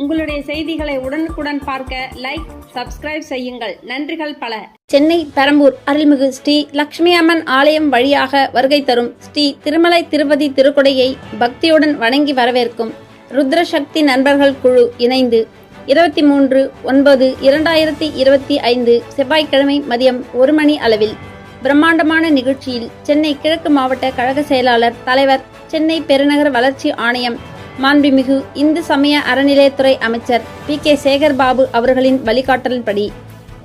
உங்களுடைய செய்திகளை உடனுக்குடன் பார்க்க லைக் சப்ஸ்கிரைப் செய்யுங்கள். நன்றிகள் பல. சென்னை பெரம்பூர் அருள்மிகு ஸ்ரீ லக்ஷ்மி அம்மன் ஆலயம் வழியாக வருகை தரும் ஸ்ரீ திருமலை திருப்பதி திருக்குடையை பக்தியுடன் வணங்கி வரவேற்கும் ருத்ரசக்தி நண்பர்கள் குழு இணைந்து இருபத்தி மூன்று ஒன்பது இரண்டாயிரத்தி இருபத்தி ஐந்து செவ்வாய்க்கிழமை மதியம் ஒரு மணி அளவில் பிரம்மாண்டமான நிகழ்ச்சியில் சென்னை கிழக்கு மாவட்ட கழக செயலாளர் தலைவர் சென்னை பெருநகர வளர்ச்சி ஆணையம் மாண்புமிகு இந்து சமய அறநிலையத்துறை அமைச்சர் பி கே சேகர் பாபு அவர்களின் வழிகாட்டலின்படி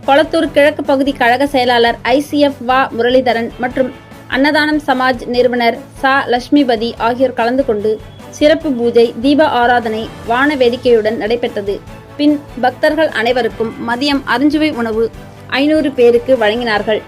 கொளத்தூர் கிழக்கு பகுதி கழக செயலாளர் ஐசிஎஃப் வா முரளிதரன் மற்றும் அன்னதானம் சமாஜ் நிறுவனர் சா லட்சுமிபதி ஆகியோர் கலந்து கொண்டு சிறப்பு பூஜை தீப ஆராதனை வான வேடிக்கையுடன் நடைபெற்றது. பின் பக்தர்கள் அனைவருக்கும் மதியம் அருஞ்சுவை உணவு ஐநூறு பேருக்கு வழங்கினார்கள்.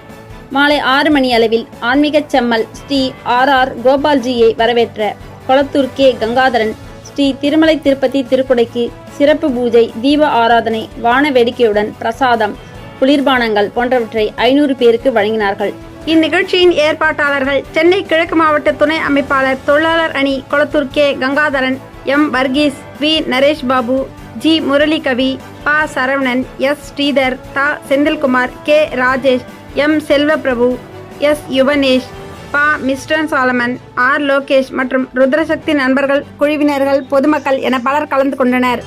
மாலை ஆறு மணி அளவில் ஆன்மீகச் செம்மல் ஸ்ரீ ஆர் ஆர் கோபால்ஜியை வரவேற்ற கொளத்தூர் கே. கங்காதரன் ஸ்ரீ திருமலை திருப்பதி திருக்குடைக்கு சிறப்பு பூஜை தீப ஆராதனை வான வேடிக்கையுடன் பிரசாதம் குளிர்பானங்கள் போன்றவற்றை ஐநூறு பேருக்கு வழங்கினார்கள். இந்நிகழ்ச்சியின் ஏற்பாட்டாளர்கள் சென்னை கிழக்கு மாவட்ட துணை அமைப்பாளர் தொழிலாளர் அணி Kolathur K. Gangadharan M. Varghese V. Naresh Babu G. Murali Kavi ப. சரவணன் எஸ். ஸ்ரீதர் தா. Senthilkumar K. Rajesh M. Selvaprabhu S. Yuvanesh பா மிஸ்டன் சாலமன் ஆர். லோகேஷ் மற்றும் ருத்ரசக்தி நண்பர்கள் குழுவினர்கள் பொதுமக்கள் என பலர் கலந்து கொண்டனர்.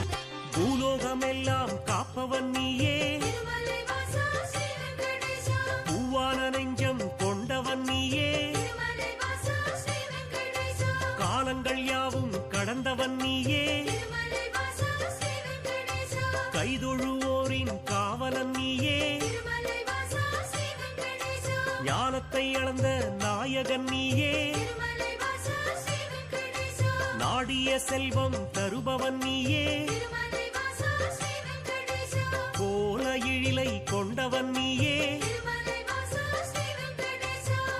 காலங்கள் யாவும் கடந்தவன் நீயே. ஞானத்தை அளந்த நாயகன் நீயே. நாடிய செல்வம் தருபவன் நீயே. கோல இழிலை கொண்டவன் நீயே.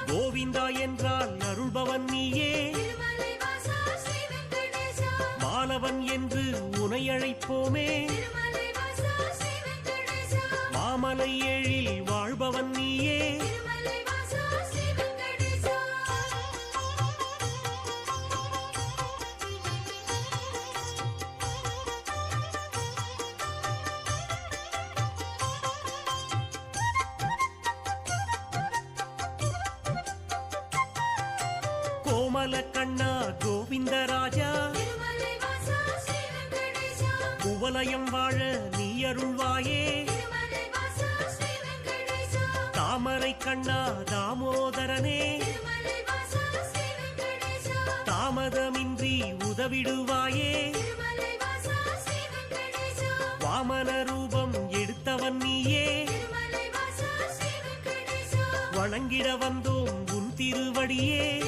கோவிந்தா என்றால் அருள்பவன் நீயே. மாணவன் என்று உனை அழைப்போமே. மாமலை எழில் வாழ்பவன் நீயே. கோமல கண்ணா கோவிந்தராஜா. குவலயம் வாழ நீ அருள்வாயே. தாமரை கண்ணா தாமோதரனே. தாமதமின்றி உதவிடுவாயே. வாமன ரூபம் எடுத்தவன் நீயே. வணங்கிட வந்தோம் உன் திருவடியே.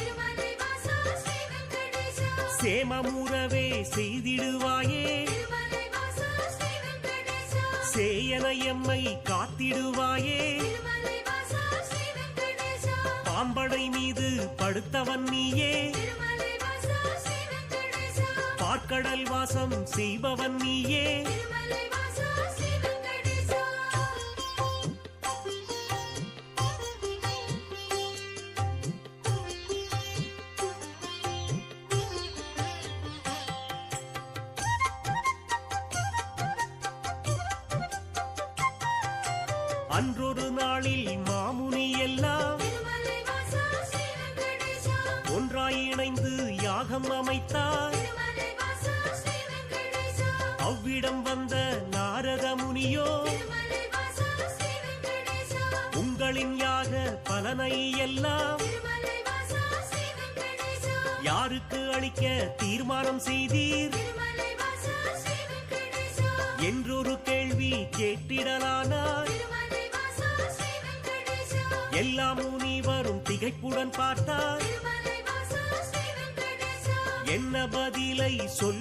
சேமமுறவே செய்திடுவாயே. சேயன எம்மை காத்திடுவாயே. பாம்படை மீது படுத்தவன் நீயே. பார்க்கடல் வாசம் செய்பவன் நீயே. அன்றொரு நாளில் மாமுனி எல்லாம் ஒன்றாய் இணைந்து யாகம் அமைத்தார். அவ்விடம் வந்த நாரத முனியோ உங்களின் யாக பலனை எல்லாம் யாருக்கு அளிக்க தீர்மானம் செய்தீர்? என்றொரு கேள்வி கேட்டிடலானார். எல்லா முனிவரும் திகைப்புடன் பார்த்தார். என்ன பதிலை சொல்